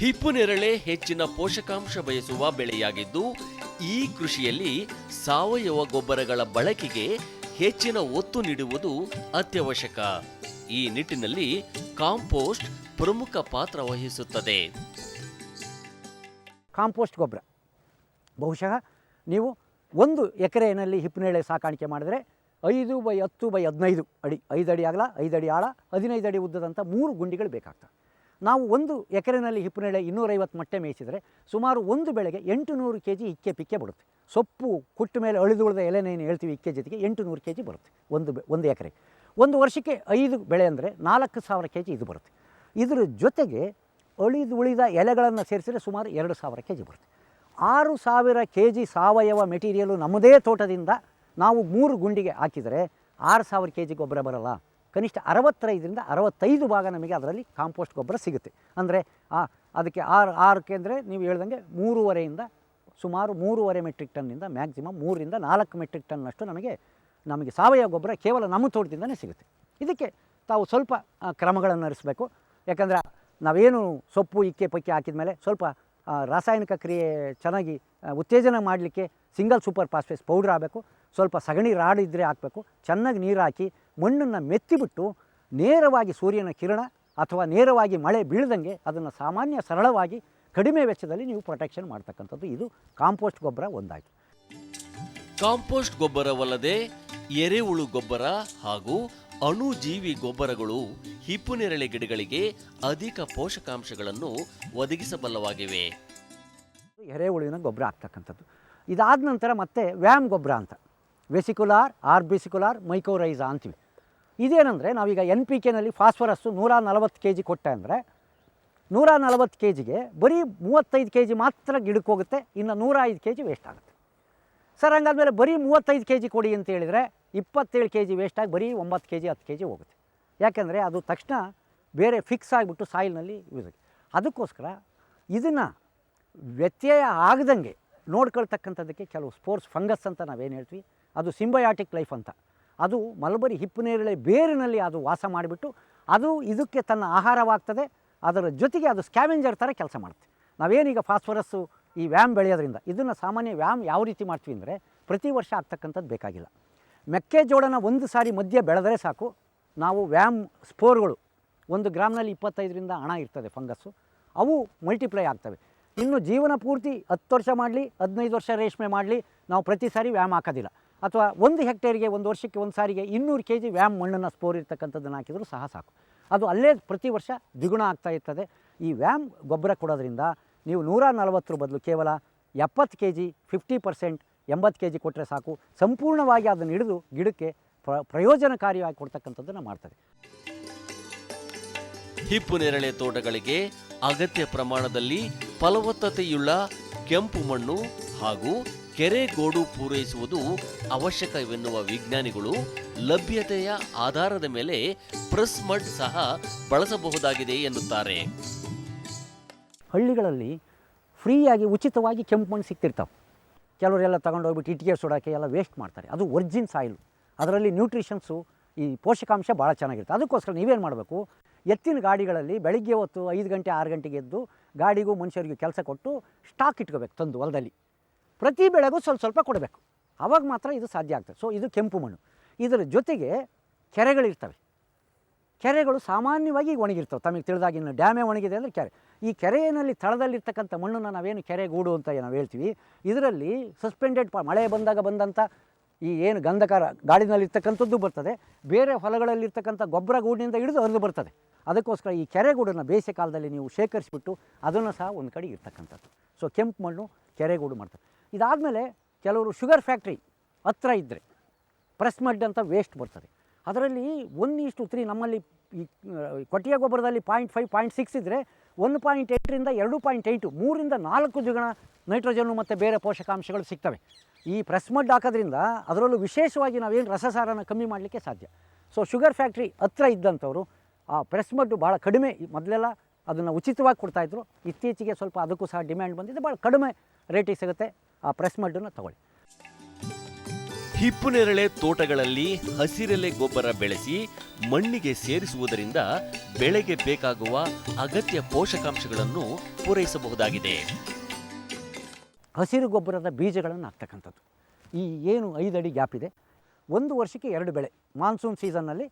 ಹಿಪ್ಪು ನೆರಳೆ ಹೆಚ್ಚಿನ ಪೋಷಕಾಂಶ ಬಯಸುವ ಬೆಳೆಯಾಗಿದ್ದು, ಈ ಕೃಷಿಯಲ್ಲಿ ಸಾವಯವ ಗೊಬ್ಬರಗಳ ಬಳಕೆಗೆ ಹೆಚ್ಚಿನ ಒತ್ತು ನೀಡುವುದು ಅತ್ಯವಶ್ಯಕ. ಈ ನಿಟ್ಟಿನಲ್ಲಿ ಕಾಂಪೋಸ್ಟ್ ಪ್ರಮುಖ ಪಾತ್ರ ವಹಿಸುತ್ತದೆ. ಕಾಂಪೋಸ್ಟ್ ಗೊಬ್ಬರ. ಬಹುಶಃ ನೀವು ಒಂದು ಎಕರೆಯಲ್ಲಿ ಹಿಪ್ಪನೇಳೆ ಸಾಕಾಣಿಕೆ ಮಾಡಿದರೆ ಐದು ಬೈ ಹತ್ತು ಬೈ ಹದಿನೈದು ಅಡಿ, ಐದು ಅಡಿ ಆಗಲ ಐದು ಅಡಿ ಆಳ, ಹದಿನೈದು ಅಡಿ ಉದ್ದದಂಥ ಮೂರು ಗುಂಡಿಗಳು ಬೇಕಾಗ್ತವೆ. ನಾವು ಒಂದು ಎಕರೆನಲ್ಲಿ ಹಿಪ್ಪನೇಳೆ ಇನ್ನೂರೈವತ್ತು ಮೊಟ್ಟೆ ಮೇಯಿಸಿದರೆ ಸುಮಾರು ಒಂದು ಬೆಳೆಗೆ ಎಂಟು ನೂರು ಕೆ ಜಿ ಇಕ್ಕೆ ಪಿಕ್ಕೆ ಬರುತ್ತೆ. ಸೊಪ್ಪು ಕುಟ್ಟ ಮೇಲೆ ಅಳಿದು ಉಳಿದ ಎಲೆನೇನು ಹೇಳ್ತೀವಿ ಇಕ್ಕೆ ಜೊತೆಗೆ ಎಂಟು ನೂರು ಕೆ ಜಿ ಬರುತ್ತೆ ಒಂದು ಒಂದು ಎಕರೆ. ಒಂದು ವರ್ಷಕ್ಕೆ ಐದು ಬೆಳೆ ಅಂದರೆ ನಾಲ್ಕು ಸಾವಿರ ಕೆ ಜಿ ಇದು ಬರುತ್ತೆ. ಇದರ ಜೊತೆಗೆ ಅಳಿದು ಉಳಿದ ಎಲೆಗಳನ್ನು ಸೇರಿಸಿದರೆ ಸುಮಾರು ಎರಡು ಸಾವಿರ ಕೆ ಜಿ ಬರುತ್ತೆ. ಆರು ಸಾವಿರ ಕೆ ಜಿ ಸಾವಯವ ಮೆಟೀರಿಯಲು ನಮ್ಮದೇ ತೋಟದಿಂದ ನಾವು ಮೂರು ಗುಂಡಿಗೆ ಹಾಕಿದರೆ ಆರು ಸಾವಿರ ಕೆ ಜಿ ಗೊಬ್ಬರ ಬರಲ್ಲ. ಕನಿಷ್ಠ ಅರವತ್ತೈದರಿಂದ ಅರವತ್ತೈದು ಭಾಗ ನಮಗೆ ಅದರಲ್ಲಿ ಕಾಂಪೋಸ್ಟ್ ಗೊಬ್ಬರ ಸಿಗುತ್ತೆ. ಅಂದರೆ, ಆ, ಅದಕ್ಕೆ ಆರು, ಆರಕ್ಕೆ ಅಂದರೆ ನೀವು ಹೇಳ್ದಂಗೆ ಮೂರುವರೆಯಿಂದ ಸುಮಾರು ಮೂರುವರೆ ಮೆಟ್ರಿಕ್ ಟನ್ನಿಂದ ಮ್ಯಾಕ್ಸಿಮಮ್ ಮೂರರಿಂದ ನಾಲ್ಕು ಮೆಟ್ರಿಕ್ ಟನ್ನಷ್ಟು ನಮಗೆ ನಮಗೆ ಸಾವಯವ ಗೊಬ್ಬರ ಕೇವಲ ನಮ್ಮ ತೋಟದಿಂದಲೇ ಸಿಗುತ್ತೆ. ಇದಕ್ಕೆ ತಾವು ಸ್ವಲ್ಪ ಕ್ರಮಗಳನ್ನು ಹರಿಸಬೇಕು ಯಾಕಂದರೆ ನಾವೇನು ಸೊಪ್ಪು ಇಕ್ಕೆ ಪಕ್ಕೆ ಹಾಕಿದ ಮೇಲೆ ಸ್ವಲ್ಪ ರಾಸಾಯನಿಕ ಕ್ರಿಯೆ ಚೆನ್ನಾಗಿ ಉತ್ತೇಜನ ಮಾಡಲಿಕ್ಕೆ ಸಿಂಗಲ್ ಸೂಪರ್ ಫಾಸ್ಫೇಸ್ ಪೌಡ್ರ್ ಆಗಬೇಕು ಸ್ವಲ್ಪ ಸಗಣಿ ರಾಡ್ ಇದ್ದರೆ ಹಾಕಬೇಕು. ಚೆನ್ನಾಗಿ ನೀರು ಹಾಕಿ ಮಣ್ಣನ್ನು ಮೆತ್ತಿಬಿಟ್ಟು ನೇರವಾಗಿ ಸೂರ್ಯನ ಕಿರಣ ಅಥವಾ ನೇರವಾಗಿ ಮಳೆ ಬೀಳ್ದಂಗೆ ಅದನ್ನು ಸಾಮಾನ್ಯ ಸರಳವಾಗಿ ಕಡಿಮೆ ವೆಚ್ಚದಲ್ಲಿ ನೀವು ಪ್ರೊಟೆಕ್ಷನ್ ಮಾಡ್ತಕ್ಕಂಥದ್ದು. ಇದು ಕಾಂಪೋಸ್ಟ್ ಗೊಬ್ಬರ ಒಂದಾಯಿತು. ಕಾಂಪೋಸ್ಟ್ ಗೊಬ್ಬರವಲ್ಲದೆ ಎರೆಹುಳು ಗೊಬ್ಬರ ಹಾಗೂ ಅಣುಜೀವಿ ಗೊಬ್ಬರಗಳು ಹಿಪ್ಪುನೇರಳೆ ಗಿಡಗಳಿಗೆ ಅಧಿಕ ಪೋಷಕಾಂಶಗಳನ್ನು ಒದಗಿಸಬಲ್ಲವಾಗಿವೆ. ಎರೆಹುಳುವಿನ ಗೊಬ್ಬರ ಆಗ್ತಕ್ಕಂಥದ್ದು. ಇದಾದ ನಂತರ ಮತ್ತೆ ವ್ಯಾಮ್ ಗೊಬ್ಬರ ಅಂತ. ವೆಸಿಕುಲಾರ್, ಆರ್ಬಿಸಿಕುಲಾರ್, ಮೈಕೋರೈಸಾ ಅಂತೀವಿ. ಇದೇನೆಂದರೆ ನಾವೀಗ ಎನ್ ಪಿ ಕೆನಲ್ಲಿ ಫಾಸ್ಫರಸ್ಸು ನೂರ ನಲವತ್ತು ಕೆ ಜಿ ಕೊಟ್ಟೆ ಅಂದರೆ ನೂರ ನಲವತ್ತು ಕೆ ಜಿಗೆ ಬರೀ ಮೂವತ್ತೈದು ಕೆ ಜಿ ಮಾತ್ರ ಗಿಡಕ್ಕೆ ಹೋಗುತ್ತೆ, ಇನ್ನು ನೂರ ಐದು ಕೆ ಜಿ ವೇಸ್ಟ್ ಆಗುತ್ತೆ. ಸರ್, ಹಂಗಾದ್ಮೇಲೆ ಬರೀ ಮೂವತ್ತೈದು ಕೆ ಜಿ ಕೊಡಿ ಅಂತ ಹೇಳಿದರೆ ಇಪ್ಪತ್ತೇಳು ಕೆ ಜಿ ವೇಸ್ಟಾಗಿ ಬರೀ ಒಂಬತ್ತು ಕೆ ಜಿ ಹತ್ತು ಕೆ ಜಿ ಹೋಗುತ್ತೆ. ಯಾಕೆಂದರೆ ಅದು ತಕ್ಷಣ ಬೇರೆ ಫಿಕ್ಸ್ ಆಗಿಬಿಟ್ಟು ಸಾಯಿಲ್ನಲ್ಲಿ ಯೂಸ್ ಅದಕ್ಕೋಸ್ಕರ ಇದನ್ನು ವ್ಯತ್ಯಯ ಆಗದಂಗೆ ನೋಡ್ಕೊಳ್ತಕ್ಕಂಥದ್ದಕ್ಕೆ ಕೆಲವು ಸ್ಪೋರ್ಟ್ಸ್ ಫಂಗಸ್ ಅಂತ ನಾವೇನು ಹೇಳ್ತೀವಿ, ಅದು ಸಿಂಬಯಾಟಿಕ್ ಲೈಫ್ ಅಂತ. ಅದು ಮಲ್ಬರಿ ಹಿಪ್ಪುನೇರಳೆ ಬೇರಿನಲ್ಲಿ ಅದು ವಾಸ ಮಾಡಿಬಿಟ್ಟು ಅದು ಇದಕ್ಕೆ ತನ್ನ ಆಹಾರವಾಗ್ತದೆ, ಅದರ ಜೊತೆಗೆ ಅದು ಸ್ಕ್ಯಾವೆಂಜರ್ ಥರ ಕೆಲಸ ಮಾಡುತ್ತೆ. ನಾವೇನೀಗ ಫಾಸ್ಫರಸ್ಸು ಈ ವ್ಯಾಮ್ ಬೆಳೆಯೋದ್ರಿಂದ ಇದನ್ನು ಸಾಮಾನ್ಯ ವ್ಯಾಮ್ ಯಾವ ರೀತಿ ಮಾಡ್ತೀವಿ ಅಂದರೆ ಪ್ರತಿ ವರ್ಷ ಆಗ್ತಕ್ಕಂಥದ್ದು ಬೇಕಾಗಿಲ್ಲ. ಮೆಕ್ಕೆಜೋಳನ ಒಂದು ಸಾರಿ ಮಧ್ಯೆ ಬೆಳೆದರೆ ಸಾಕು. ನಾವು ವ್ಯಾಮ್ ಸ್ಪೋರ್ಗಳು ಒಂದು ಗ್ರಾಮ್ನಲ್ಲಿ ಇಪ್ಪತ್ತೈದರಿಂದ ಹಣ ಇರ್ತದೆ ಫಂಗಸ್ಸು. ಅವು ಮಲ್ಟಿಪ್ಲೈ ಆಗ್ತವೆ. ಇನ್ನು ಜೀವನ ಪೂರ್ತಿ ಹತ್ತು ವರ್ಷ ಮಾಡಲಿ, ಹದಿನೈದು ವರ್ಷ ರೇಷ್ಮೆ ಮಾಡಲಿ, ನಾವು ಪ್ರತಿ ಸಾರಿ ವ್ಯಾಮ್ ಹಾಕೋದಿಲ್ಲ. ಅಥವಾ ಒಂದು ಹೆಕ್ಟೇರಿಗೆ ಒಂದು ವರ್ಷಕ್ಕೆ ಒಂದು ಸಾರಿಗೆ ಇನ್ನೂರು ಕೆ ಜಿ ವ್ಯಾಮ್ ಮಣ್ಣನ್ನು ಸ್ಪೋರ್ ಇರ್ತಕ್ಕಂಥದ್ದನ್ನು ಹಾಕಿದರೂ ಸಹ ಸಾಕು. ಅದು ಅಲ್ಲೇ ಪ್ರತಿ ವರ್ಷ ದ್ವಿಗುಣ ಆಗ್ತಾ ಇರ್ತದೆ. ಈ ವ್ಯಾಮ್ ಗೊಬ್ಬರ ಕೊಡೋದ್ರಿಂದ ನೀವು ನೂರ ನಲವತ್ತರ ಬದಲು ಕೇವಲ ಎಪ್ಪತ್ತು ಕೆ ಜಿ ಫಿಫ್ಟಿ ಪರ್ಸೆಂಟ್ ಎಂಬತ್ತು ಕೆ ಜಿ ಕೊಟ್ಟರೆ ಸಾಕು. ಸಂಪೂರ್ಣವಾಗಿ ಅದನ್ನು ಹಿಡಿದು ಗಿಡಕ್ಕೆ ಪ್ರ, ಪ್ರಯೋಜನಕಾರಿಯಾಗಿ ಕೊಡ್ತಕ್ಕಂಥದ್ದನ್ನು ಮಾಡ್ತದೆ ಹಿಪ್ಪು ನೇರಳೆ ತೋಟಗಳಿಗೆ ಅಗತ್ಯ ಪ್ರಮಾಣದಲ್ಲಿ ಫಲವತ್ತತೆಯುಳ್ಳ ಕೆಂಪು ಮಣ್ಣು ಹಾಗೂ ಕೆರೆ ಗೋಡು ಪೂರೈಸುವುದು ಅವಶ್ಯಕವೆನ್ನುವ ವಿಜ್ಞಾನಿಗಳು ಲಭ್ಯತೆಯ ಆಧಾರದ ಮೇಲೆ ಪ್ರೆಸ್ ಮಡ್ ಸಹ ಬಳಸಬಹುದಾಗಿದೆ ಎನ್ನುತ್ತಾರೆ. ಹಳ್ಳಿಗಳಲ್ಲಿ ಫ್ರೀಯಾಗಿ ಉಚಿತವಾಗಿ ಕೆಂಪು ಮಣ್ಣು ಸಿಗ್ತಿರ್ತಾವೆ. ಕೆಲವರೆಲ್ಲ ತಗೊಂಡೋಗ್ಬಿಟ್ಟು ಇಟ್ಟಿಗೆ ಸುಡೋಕ್ಕೆ ಎಲ್ಲ ವೇಸ್ಟ್ ಮಾಡ್ತಾರೆ. ಅದು ಒರ್ಜಿನ್ ಸಾಯಿಲು ಅದರಲ್ಲಿ ನ್ಯೂಟ್ರಿಷನ್ಸು ಈ ಪೋಷಕಾಂಶ ಭಾಳ ಚೆನ್ನಾಗಿರುತ್ತೆ. ಅದಕ್ಕೋಸ್ಕರ ನೀವೇನು ಮಾಡಬೇಕು? ಎತ್ತಿನ ಗಾಡಿಗಳಲ್ಲಿ ಬೆಳಿಗ್ಗೆ ಹೊತ್ತು ಐದು ಗಂಟೆ, ಆರು ಗಂಟೆಗೆ ಎದ್ದು ಗಾಡಿಗೂ ಮನುಷ್ಯರಿಗೂ ಕೆಲಸ ಕೊಟ್ಟು ಸ್ಟಾಕ್ ಇಟ್ಕೋಬೇಕು ತಂದು ಹೊಲದಲ್ಲಿ. ಪ್ರತಿ ಬೆಳೆಗೂ ಸ್ವಲ್ಪ ಸ್ವಲ್ಪ ಕೊಡಬೇಕು. ಆವಾಗ ಮಾತ್ರ ಇದು ಸಾಧ್ಯ ಆಗ್ತದೆ. ಸೊ ಇದು ಕೆಂಪು ಮಣ್ಣು. ಇದರ ಜೊತೆಗೆ ಕೆರೆಗಳಿರ್ತವೆ. ಕೆರೆಗಳು ಸಾಮಾನ್ಯವಾಗಿ ಒಣಗಿರ್ತವೆ. ತಮಗೆ ತಿಳಿದಾಗಿನ ಡ್ಯಾಮೇ ಒಣಗಿದೆ ಅಂದರೆ ಕೆರೆ. ಈ ಕೆರೆಯಲ್ಲಿ ತಳದಲ್ಲಿರ್ತಕ್ಕಂಥ ಮಣ್ಣನ್ನು ನಾವೇನು ಕೆರೆಗೂಡು ಅಂತ ನಾವು ಹೇಳ್ತೀವಿ. ಇದರಲ್ಲಿ ಸಸ್ಪೆಂಡೆಡ್ ಮಳೆ ಬಂದಾಗ ಬಂದಂಥ ಈ ಏನು ಗಂಧಕಾರ ಗಾಡಿನಲ್ಲಿರ್ತಕ್ಕಂಥದ್ದು ಬರ್ತದೆ. ಬೇರೆ ಹೊಲಗಳಲ್ಲಿರ್ತಕ್ಕಂಥ ಗೊಬ್ಬರ ಗೂಡಿನಿಂದ ಹಿಡಿದು ಹರಿದು ಬರ್ತದೆ. ಅದಕ್ಕೋಸ್ಕರ ಈ ಕೆರೆಗೂಡನ್ನು ಬೇಸಿಗೆ ಕಾಲದಲ್ಲಿ ನೀವು ಶೇಖರಿಸಿಬಿಟ್ಟು ಅದನ್ನು ಸಹ ಒಂದು ಕಡೆ ಇರ್ತಕ್ಕಂಥದ್ದು. ಸೊ ಕೆಂಪು ಮಣ್ಣು ಕೆರೆಗೂಡು ಮಾಡ್ತಾರೆ ಇದಾದಮೇಲೆ ಕೆಲವರು ಶುಗರ್ ಫ್ಯಾಕ್ಟ್ರಿ ಹತ್ರ ಇದ್ದರೆ ಪ್ರೆಸ್ ಮಡ್ ಅಂತ ವೇಸ್ಟ್ ಬರ್ತದೆ. ಅದರಲ್ಲಿ ಒನ್ ತ್ರೀ ನಮ್ಮಲ್ಲಿ ಈ ಕೊಟ್ಟಿಗೆ ಗೊಬ್ಬರದಲ್ಲಿ ಪಾಯಿಂಟ್ ಫೈವ್ ಪಾಯಿಂಟ್ ಸಿಕ್ಸ್ ಇದ್ದರೆ ಒಂದು ಪಾಯಿಂಟ್ ಎಂಟರಿಂದ ಎರಡು ಪಾಯಿಂಟ್ ಏಯ್ಟು ಮೂರಿಂದ ನಾಲ್ಕು ದ್ವಿಗುಣ ನೈಟ್ರೋಜನ್ನು ಮತ್ತು ಬೇರೆ ಪೋಷಕಾಂಶಗಳು ಸಿಗ್ತವೆ. ಈ ಪ್ರೆಸ್ ಮಡ್ ಹಾಕೋದ್ರಿಂದ ಅದರಲ್ಲೂ ವಿಶೇಷವಾಗಿ ನಾವೇನು ರಸಸಾರನ ಕಮ್ಮಿ ಮಾಡಲಿಕ್ಕೆ ಸಾಧ್ಯ. ಸೊ ಶುಗರ್ ಫ್ಯಾಕ್ಟ್ರಿ ಹತ್ರ ಇದ್ದಂಥವರು ಆ ಪ್ರೆಸ್ ಮಡ್ಡು ಭಾಳ ಕಡಿಮೆ ಮೊದಲೆಲ್ಲ ಅದನ್ನು ಉಚಿತವಾಗಿ ಕೊಡ್ತಾಯಿದ್ರು ಇತ್ತೀಚೆಗೆ ಸ್ವಲ್ಪ ಅದಕ್ಕೂ ಸಹ ಡಿಮ್ಯಾಂಡ್ ಬಂದಿದೆ. ಭಾಳ ಕಡಿಮೆ ರೇಟಿಗೆ ಸಿಗುತ್ತೆ ಆ ಪ್ರೆಸ್ ಮಡ್ಡನ್ನು ತಗೊಳ್ಳಿ. ಹಿಪ್ಪು ನೇರಳೆ ತೋಟಗಳಲ್ಲಿ ಹಸಿರೆಲೆ ಗೊಬ್ಬರ ಬೆಳೆಸಿ ಮಣ್ಣಿಗೆ ಸೇರಿಸುವುದರಿಂದ ಬೆಳೆಗೆ ಬೇಕಾಗುವ ಅಗತ್ಯ ಪೋಷಕಾಂಶಗಳನ್ನು ಪೂರೈಸಬಹುದಾಗಿದೆ. ಹಸಿರು ಗೊಬ್ಬರದ ಬೀಜಗಳನ್ನು ಹಾಕ್ತಕ್ಕಂಥದ್ದು. ಈ ಏನು ಐದು ಅಡಿ ಗ್ಯಾಪ್ ಇದೆ. ಒಂದು ವರ್ಷಕ್ಕೆ ಎರಡು ಬೆಳೆ, ಮಾನ್ಸೂನ್ ಸೀಸನ್ನಲ್ಲಿ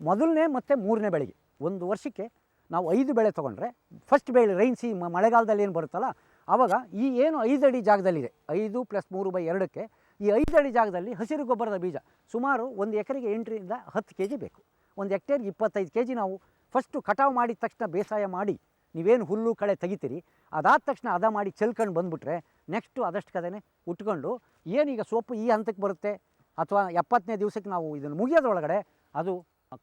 ಮೊದಲನೇ ಮತ್ತು ಮೂರನೇ ಬೆಳೆಗೆ. ಒಂದು ವರ್ಷಕ್ಕೆ ನಾವು ಐದು ಬೆಳೆ ತೊಗೊಂಡ್ರೆ ಫಸ್ಟ್ ಬೆಳೆ ರೈನ್ ಸಿ ಮಳೆಗಾಲದಲ್ಲಿ ಏನು ಬರುತ್ತಲ್ಲ ಆವಾಗ ಈ ಏನು ಐದು ಅಡಿ ಜಾಗದಲ್ಲಿದೆ, ಐದು ಪ್ಲಸ್ ಮೂರು ಬೈ ಎರಡಕ್ಕೆ ಈ ಐದು ಅಡಿ ಜಾಗದಲ್ಲಿ ಹಸಿರು ಗೊಬ್ಬರದ ಬೀಜ ಸುಮಾರು ಒಂದು ಎಕರೆಗೆ ಎಂಟರಿಂದ ಹತ್ತು ಕೆ ಜಿ ಬೇಕು. ಒಂದು ಹೆಕ್ಟೇರ್ಗೆ ಇಪ್ಪತ್ತೈದು ಕೆ ಜಿ ನಾವು ಫಸ್ಟು ಕಟಾವು ಮಾಡಿದ ತಕ್ಷಣ ಬೇಸಾಯ ಮಾಡಿ ನೀವೇನು ಹುಲ್ಲು ಕಳೆ ತೆಗಿತೀರಿ, ಅದಾದ ತಕ್ಷಣ ಅದ ಮಾಡಿ ಚೆಲ್ಕೊಂಡು ಬಂದುಬಿಟ್ರೆ ನೆಕ್ಸ್ಟು ಅದಷ್ಟು ಕದೇ ಉಟ್ಕೊಂಡು ಏನೀಗ ಸೊಪ್ಪು ಈ ಹಂತಕ್ಕೆ ಬರುತ್ತೆ ಅಥವಾ ಎಪ್ಪತ್ತನೇ ದಿವಸಕ್ಕೆ ನಾವು ಇದನ್ನು ಮುಗಿಯೋದ್ರೊಳಗಡೆ ಅದು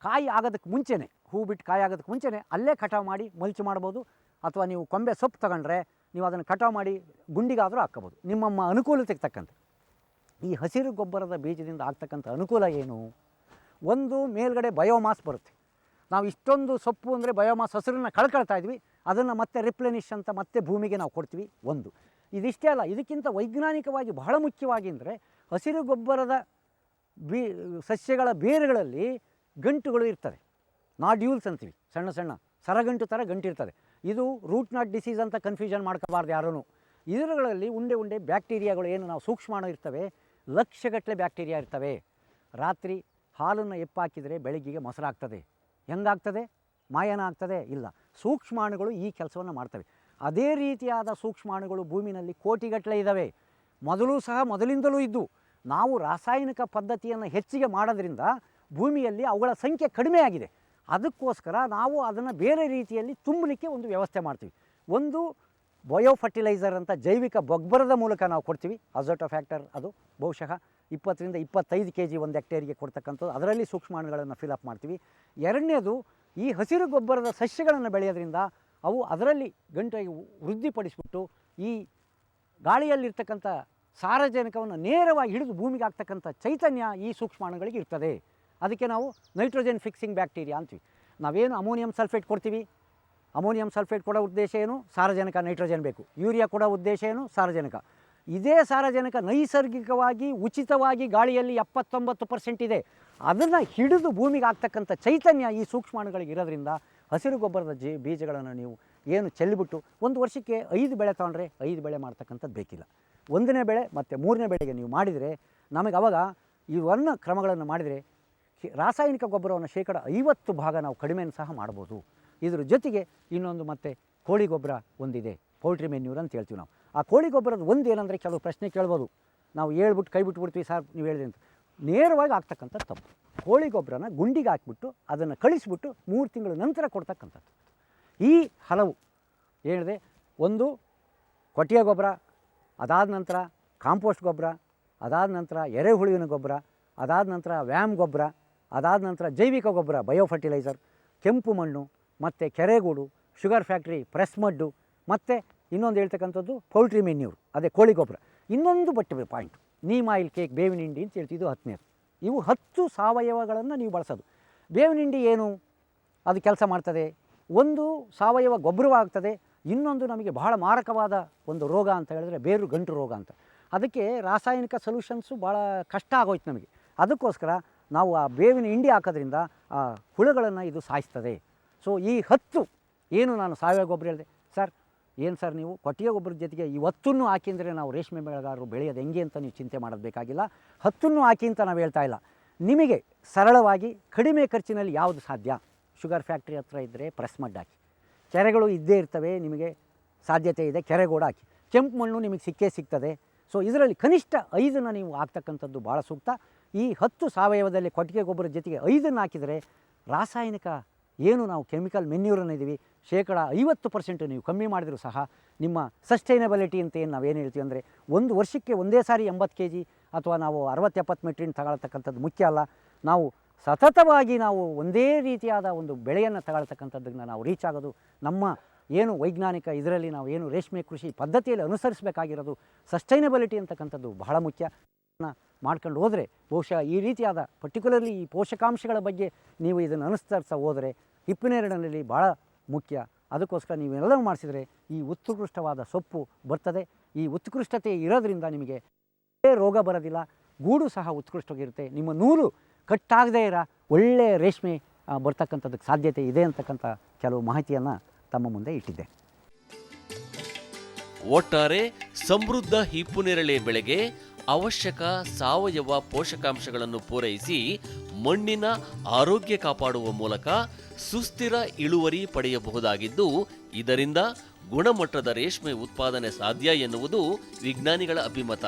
ಕಾಯಿ ಆಗೋದಕ್ಕೆ ಮುಂಚೆನೇ, ಹೂ ಬಿಟ್ಟು ಕಾಯಿ ಆಗೋದಕ್ಕೆ ಮುಂಚೆನೇ ಅಲ್ಲೇ ಕಟಾವು ಮಾಡಿ ಮಲ್ಚು ಮಾಡ್ಬೋದು ಅಥವಾ ನೀವು ಕೊಂಬೆ ಸೊಪ್ಪು ತಗೊಂಡ್ರೆ ನೀವು ಅದನ್ನು ಕಟಾವು ಮಾಡಿ ಗುಂಡಿಗಾದರೂ ಹಾಕ್ಕೋಬೋದು. ನಿಮ್ಮಮ್ಮ ಅನುಕೂಲತೆಗೆ ತಕ್ಕಂತೆ. ಈ ಹಸಿರು ಗೊಬ್ಬರದ ಬೀಜದಿಂದ ಆಗ್ತಕ್ಕಂಥ ಅನುಕೂಲ ಏನು? ಒಂದು ಮೇಲ್ಗಡೆ ಬಯೋಮಾಸ್ ಬರುತ್ತೆ. ನಾವು ಇಷ್ಟೊಂದು ಸೊಪ್ಪು ಅಂದರೆ ಬಯೋಮಾಸ್ ಹಸಿರನ್ನ ಕಳ್ಕೊಳ್ತಾ ಇದ್ವಿ. ಅದನ್ನು ಮತ್ತೆ ರಿಪ್ಲೆನಿಶ್ ಅಂತ ಮತ್ತೆ ಭೂಮಿಗೆ ನಾವು ಕೊಡ್ತೀವಿ. ಒಂದು. ಇದಿಷ್ಟೇ ಅಲ್ಲ, ಇದಕ್ಕಿಂತ ವೈಜ್ಞಾನಿಕವಾಗಿ ಬಹಳ ಮುಖ್ಯವಾಗಿ ಅಂದರೆ ಹಸಿರು ಗೊಬ್ಬರದ ಬೀ, ಸಸ್ಯಗಳ ಬೇರುಗಳಲ್ಲಿ ಗಂಟುಗಳು ಇರ್ತವೆ. ನಾಡ್ಯೂಲ್ಸ್ ಅಂತೀವಿ. ಸಣ್ಣ ಸಣ್ಣ. ಸರಗಂಟು ಥರ ಗಂಟಿರ್ತದೆ. ಇದು ರೂಟ್ ನಾಟ್ ಡಿಸೀಸ್ ಅಂತ ಕನ್ಫ್ಯೂಷನ್ ಮಾಡ್ಕೋಬಾರ್ದು ಯಾರೂ ಇದರಗಳಲ್ಲಿ ಉಂಡೆ ಉಂಡೆ ಬ್ಯಾಕ್ಟೀರಿಯಾಗಳು ಏನು ನಾವು ಸೂಕ್ಷ್ಮಾಣು ಇರ್ತವೆ. ಲಕ್ಷಗಟ್ಟಲೆ ಬ್ಯಾಕ್ಟೀರಿಯಾ ಇರ್ತವೆ. ರಾತ್ರಿ ಹಾಲನ್ನು ಎಪ್ಪಾಕಿದರೆ ಬೆಳಗ್ಗೆಗೆ ಮೊಸರಾಗ್ತದೆ. ಹೆಂಗಾಗ್ತದೆ? ಮಾಯನ ಆಗ್ತದೆ? ಇಲ್ಲ. ಸೂಕ್ಷ್ಮಾಣುಗಳು ಈ ಕೆಲಸವನ್ನು ಮಾಡ್ತವೆ. ಅದೇ ರೀತಿಯಾದ ಸೂಕ್ಷ್ಮಾಣುಗಳು ಭೂಮಿನಲ್ಲಿ ಕೋಟಿಗಟ್ಟಲೆ ಇದ್ದಾವೆ ಮೊದಲು ಸಹ ಮೊದಲಿಂದಲೂ ಇದ್ದು, ನಾವು ರಾಸಾಯನಿಕ ಪದ್ಧತಿಯನ್ನು ಹೆಚ್ಚಿಗೆ ಮಾಡೋದ್ರಿಂದ ಭೂಮಿಯಲ್ಲಿ ಅವುಗಳ ಸಂಖ್ಯೆ ಕಡಿಮೆ ಆಗಿದೆ. ಅದಕ್ಕೋಸ್ಕರ ನಾವು ಅದನ್ನು ಬೇರೆ ರೀತಿಯಲ್ಲಿ ತುಂಬಲಿಕ್ಕೆ ಒಂದು ವ್ಯವಸ್ಥೆ ಮಾಡ್ತೀವಿ. ಒಂದು ಬಯೋ ಫರ್ಟಿಲೈಸರ್ ಅಂತ ಜೈವಿಕ ಗೊಬ್ಬರದ ಮೂಲಕ ನಾವು ಕೊಡ್ತೀವಿ. ಅಜೋಟೋ ಫ್ಯಾಕ್ಟರ್ ಅದು. ಬಹುಶಃ ಇಪ್ಪತ್ತರಿಂದ ಇಪ್ಪತ್ತೈದು ಕೆ ಜಿ ಒಂದು ಹೆಕ್ಟೇರಿಗೆ ಕೊಡ್ತಕ್ಕಂಥದ್ದು. ಅದರಲ್ಲಿ ಸೂಕ್ಷ್ಮಾಣುಗಳನ್ನು ಫಿಲಪ್ ಮಾಡ್ತೀವಿ. ಎರಡನೇದು ಈ ಹಸಿರು ಗೊಬ್ಬರದ ಸಸ್ಯಗಳನ್ನು ಬೆಳೆಯೋದ್ರಿಂದ ಅವು ಅದರಲ್ಲಿ ಗಂಟಾಗಿ ವೃದ್ಧಿಪಡಿಸಿಬಿಟ್ಟು ಈ ಗಾಳಿಯಲ್ಲಿರ್ತಕ್ಕಂಥ ಸಾರಜನಕವನ್ನು ನೇರವಾಗಿ ಹಿಡಿದು ಭೂಮಿಗೆ ಆಗ್ತಕ್ಕಂಥ ಚೈತನ್ಯ ಈ ಸೂಕ್ಷ್ಮಾಣುಗಳಿಗೆ ಇರ್ತದೆ. ಅದಕ್ಕೆ ನಾವು ನೈಟ್ರೋಜನ್ ಫಿಕ್ಸಿಂಗ್ ಬ್ಯಾಕ್ಟೀರಿಯಾ ಅಂತೀವಿ. ನಾವೇನು ಅಮೋನಿಯಂ ಸಲ್ಫೇಟ್ ಕೊಡ್ತೀವಿ? ಅಮೋನಿಯಂ ಸಲ್ಫೇಟ್ ಕೊಡೋ ಉದ್ದೇಶ ಏನು? ಸಾರಜನಕ, ನೈಟ್ರೋಜನ್ ಬೇಕು. ಯೂರಿಯಾ ಕೊಡೋ ಉದ್ದೇಶ ಏನು? ಸಾರಜನಕ. ಇದೇ ಸಾರಜನಕ ನೈಸರ್ಗಿಕವಾಗಿ, ಉಚಿತವಾಗಿ ಗಾಳಿಯಲ್ಲಿ ಎಪ್ಪತ್ತೊಂಬತ್ತು ಪರ್ಸೆಂಟ್ ಇದೆ. ಅದನ್ನು ಹಿಡಿದು ಭೂಮಿಗೆ ಆಗ್ತಕ್ಕಂಥ ಚೈತನ್ಯ ಈ ಸೂಕ್ಷ್ಮಾಣುಗಳಿಗೆ ಇರೋದ್ರಿಂದ ಹಸಿರು ಗೊಬ್ಬರದ ಜಿ, ಬೀಜಗಳನ್ನು ನೀವು ಏನು ಚೆಲ್ಲಿಬಿಟ್ಟು ಒಂದು ವರ್ಷಕ್ಕೆ ಐದು ಬೆಳೆ ತೊಗೊಂಡ್ರೆ ಐದು ಬೆಳೆ ಮಾಡ್ತಕ್ಕಂಥದ್ದು ಬೇಕಿಲ್ಲ. ಒಂದನೇ ಬೆಳೆ ಮತ್ತು ಮೂರನೇ ಬೆಳೆಗೆ ನೀವು ಮಾಡಿದರೆ ನಮಗೆ ಅವಾಗ ಇವನ್ನು ಕ್ರಮಗಳನ್ನು ಮಾಡಿದರೆ ರಾಸಾಯನಿಕ ಗೊಬ್ಬರವನ್ನು ಶೇಕಡ ಐವತ್ತು ಭಾಗ ನಾವು ಕಡಿಮೆಯನ್ನು ಸಹ ಮಾಡ್ಬೋದು. ಇದ್ರ ಜೊತೆಗೆ ಇನ್ನೊಂದು ಮತ್ತೆ ಕೋಳಿ ಗೊಬ್ಬರ ಒಂದಿದೆ ಪೌಲ್ಟ್ರಿ ಮೆನ್ಯೂರ್ ಅಂತ ಹೇಳ್ತೀವಿ ನಾವು. ಆ ಕೋಳಿ ಗೊಬ್ಬರದ ಒಂದು ಏನಂದರೆ ಕೆಲವು ಪ್ರಶ್ನೆ ಕೇಳ್ಬೋದು. ನಾವು ಹೇಳ್ಬಿಟ್ಟು ಕೈ ಬಿಟ್ಬಿಡ್ತೀವಿ, ಸರ್, ನೀವು ಹೇಳಿದೆ ಅಂತ. ನೇರವಾಗಿ ಆಗ್ತಕ್ಕಂಥ ತಪ್ಪು. ಕೋಳಿ ಗೊಬ್ಬರನ ಗುಂಡಿಗೆ ಹಾಕ್ಬಿಟ್ಟು ಅದನ್ನು ಕಳಿಸ್ಬಿಟ್ಟು ಮೂರು ತಿಂಗಳ ನಂತರ ಕೊಡ್ತಕ್ಕಂಥದ್ದು. ಈ ಹಲವು ಏನಿದೆ? ಒಂದು ಕೊಟ್ಟಿಗೆ ಗೊಬ್ಬರ, ಅದಾದ ನಂತರ ಕಾಂಪೋಸ್ಟ್ ಗೊಬ್ಬರ, ಅದಾದ ನಂತರ ಎರೆಹುಳುವಿನ ಗೊಬ್ಬರ, ಅದಾದ ನಂತರ ವ್ಯಾಮ್ ಗೊಬ್ಬರ, ಅದಾದ ನಂತರ ಜೈವಿಕ ಗೊಬ್ಬರ ಬಯೋ ಫರ್ಟಿಲೈಸರ್ ಕೆಂಪು ಮಣ್ಣು ಮತ್ತು Keregodu, sugar factory, press mud, ಮತ್ತು ಇನ್ನೊಂದು ಹೇಳ್ತಕ್ಕಂಥದ್ದು ಪೌಲ್ಟ್ರಿ ಮೆನ್ಯೂರ್ ಅದೇ ಕೋಳಿ ಗೊಬ್ಬರ. ಇನ್ನೊಂದು ಬಟ್ಟೆ ಪಾಯಿಂಟ್, ನೀಮ್ ಆಯಿಲ್ ಕೇಕ್, ಬೇವಿನ ಹಿಂಡಿ ಅಂತ ಹೇಳ್ತಿದ್ದು ಹತ್ತನೇದು. ಇವು ಹತ್ತು ಸಾವಯವಗಳನ್ನು ನೀವು ಬಳಸೋದು. ಬೇವಿನ ಹಿಂಡಿ ಏನು? ಅದು ಕೆಲಸ ಮಾಡ್ತದೆ. ಒಂದು ಸಾವಯವ ಗೊಬ್ಬರವಾಗ್ತದೆ ಇನ್ನೊಂದು ನಮಗೆ ಬಹಳ ಮಾರಕವಾದ ಒಂದು ರೋಗ ಅಂತ ಹೇಳಿದ್ರೆ ಬೇರು ಗಂಟು ರೋಗ ಅಂತ. ಅದಕ್ಕೆ ರಾಸಾಯನಿಕ ಸೊಲ್ಯೂಷನ್ಸು ಭಾಳ ಕಷ್ಟ ಆಗೋಯ್ತು ನಮಗೆ. ಅದಕ್ಕೋಸ್ಕರ ನಾವು ಆ ಬೇವಿನ ಹಿಂಡಿ ಹಾಕೋದ್ರಿಂದ ಆ ಹುಳುಗಳನ್ನು ಇದು ಸಾಯಿಸ್ತದೆ. ಸೊ ಈ ಹತ್ತು ಏನು ನಾನು ಸಾವಯವ ಗೊಬ್ಬರ ಹೇಳಿದೆ? ಸರ್, ಏನು ಸರ್ ನೀವು? ಕೊಟ್ಟಿಗೆ ಗೊಬ್ಬರದ ಜೊತೆಗೆ ಇವತ್ತನ್ನು ಹಾಕಿ ಅಂದರೆ ನಾವು ರೇಷ್ಮೆ ಬೆಳೆಗಾರರು ಬೆಳೆಯೋದು ಹೆಂಗೆ ಅಂತ ನೀವು ಚಿಂತೆ ಮಾಡೋದು ಬೇಕಾಗಿಲ್ಲ. ಹತ್ತನ್ನು ಹಾಕಿ ಅಂತ ನಾವು ಹೇಳ್ತಾ ಇಲ್ಲ. ನಿಮಗೆ ಸರಳವಾಗಿ ಕಡಿಮೆ ಖರ್ಚಿನಲ್ಲಿ ಯಾವುದು ಸಾಧ್ಯ? ಶುಗರ್ ಫ್ಯಾಕ್ಟ್ರಿ ಹತ್ರ ಇದ್ದರೆ ಪ್ರೆಸ್ ಮಡ್ ಹಾಕಿ. ಕೆರೆಗಳು ಇದ್ದೇ ಇರ್ತವೆ, ನಿಮಗೆ ಸಾಧ್ಯತೆ ಇದೆ ಕೆರೆಗೋಡ ಹಾಕಿ. ಕೆಂಪು ಮಣ್ಣು ನಿಮಗೆ ಸಿಕ್ಕೇ ಸಿಗ್ತದೆ. ಸೊ ಇದರಲ್ಲಿ ಕನಿಷ್ಠ ಐದನ್ನು ನೀವು ಹಾಕ್ತಕ್ಕಂಥದ್ದು ಭಾಳ ಸೂಕ್ತ. ಈ ಹತ್ತು ಸಾವಯವದಲ್ಲಿ ಕೊಟ್ಟಿಗೆ ಗೊಬ್ಬರದ ಜೊತೆಗೆ ಐದನ್ನು ಹಾಕಿದರೆ ರಾಸಾಯನಿಕ ಏನು ನಾವು ಕೆಮಿಕಲ್ ಮೆನ್ಯೂರನ್ನು ಇದ್ದೀವಿ, ಶೇಕಡ ಐವತ್ತು ಪರ್ಸೆಂಟ್ ನೀವು ಕಮ್ಮಿ ಮಾಡಿದರೂ ಸಹ ನಿಮ್ಮ ಸಸ್ಟೈನಬಿಲಿಟಿ ಅಂತ ಏನು ನಾವೇನು ಹೇಳ್ತೀವಿ ಅಂದರೆ ಒಂದು ವರ್ಷಕ್ಕೆ ಒಂದೇ ಸಾರಿ ಎಂಬತ್ತು ಕೆ ಜಿ ಅಥವಾ ನಾವು ಅರವತ್ತೆಪ್ಪತ್ತು ಮೆಟ್ರಿನ್ ತಗೊಳ್ತಕ್ಕಂಥದ್ದು ಮುಖ್ಯ ಅಲ್ಲ. ನಾವು ಸತತವಾಗಿ ನಾವು ಒಂದೇ ರೀತಿಯಾದ ಒಂದು ಬೆಳೆಯನ್ನು ತಗೊಳ್ತಕ್ಕಂಥದ್ದನ್ನು ನಾವು ರೀಚ್ ಆಗೋದು, ನಮ್ಮ ಏನು ವೈಜ್ಞಾನಿಕ ಇದರಲ್ಲಿ ನಾವು ಏನು ರೇಷ್ಮೆ ಕೃಷಿ ಪದ್ಧತಿಯಲ್ಲಿ ಅನುಸರಿಸಬೇಕಾಗಿರೋದು ಸಸ್ಟೈನಬಿಲಿಟಿ ಅಂತಕ್ಕಂಥದ್ದು ಬಹಳ ಮುಖ್ಯ. ಮಾಡ್ಕೊಂಡು ಹೋದರೆ ಬಹುಶಃ ಈ ರೀತಿಯಾದ ಪರ್ಟಿಕ್ಯುಲರ್ಲಿ ಈ ಪೋಷಕಾಂಶಗಳ ಬಗ್ಗೆ ನೀವು ಇದನ್ನು ಅನುಸರಿಸ್ತಾ ಹೋದರೆ ಹಿಪ್ಪಿನೇರಡಿನಲ್ಲಿ ಭಾಳ ಮುಖ್ಯ. ಅದಕ್ಕೋಸ್ಕರ ನೀವೆಲ್ಲವೂ ಮಾಡಿಸಿದರೆ ಈ ಉತ್ಕೃಷ್ಟವಾದ ಸೊಪ್ಪು ಬರ್ತದೆ. ಈ ಉತ್ಕೃಷ್ಟತೆ ಇರೋದ್ರಿಂದ ನಿಮಗೆ ರೋಗ ಬರೋದಿಲ್ಲ. ಗೂಡು ಸಹ ಉತ್ಕೃಷ್ಟವಾಗಿರುತ್ತೆ. ನಿಮ್ಮ ನೂಲು ಕಟ್ಟಾಗದೇ ಇರೋ ಒಳ್ಳೆಯ ರೇಷ್ಮೆ ಬರ್ತಕ್ಕಂಥದ್ದಕ್ಕೆ ಸಾಧ್ಯತೆ ಇದೆ ಅಂತಕ್ಕಂಥ ಕೆಲವು ಮಾಹಿತಿಯನ್ನು ತಮ್ಮ ಮುಂದೆ ಇಟ್ಟಿದ್ದೆ. ಒಟ್ಟಾರೆ ಸಮೃದ್ಧ ಹಿಪ್ಪುನೇರಳೆ ಬೆಳೆಗೆ ಅವಶ್ಯಕ ಸಾವಯವ ಪೋಷಕಾಂಶಗಳನ್ನು ಪೂರೈಸಿ ಮಣ್ಣಿನ ಆರೋಗ್ಯ ಕಾಪಾಡುವ ಮೂಲಕ ಸುಸ್ಥಿರ ಇಳುವರಿ ಪಡೆಯಬಹುದಾಗಿದ್ದು, ಇದರಿಂದ ಗುಣಮಟ್ಟದ ರೇಷ್ಮೆ ಉತ್ಪಾದನೆ ಸಾಧ್ಯ ಎನ್ನುವುದು ವಿಜ್ಞಾನಿಗಳ ಅಭಿಮತ.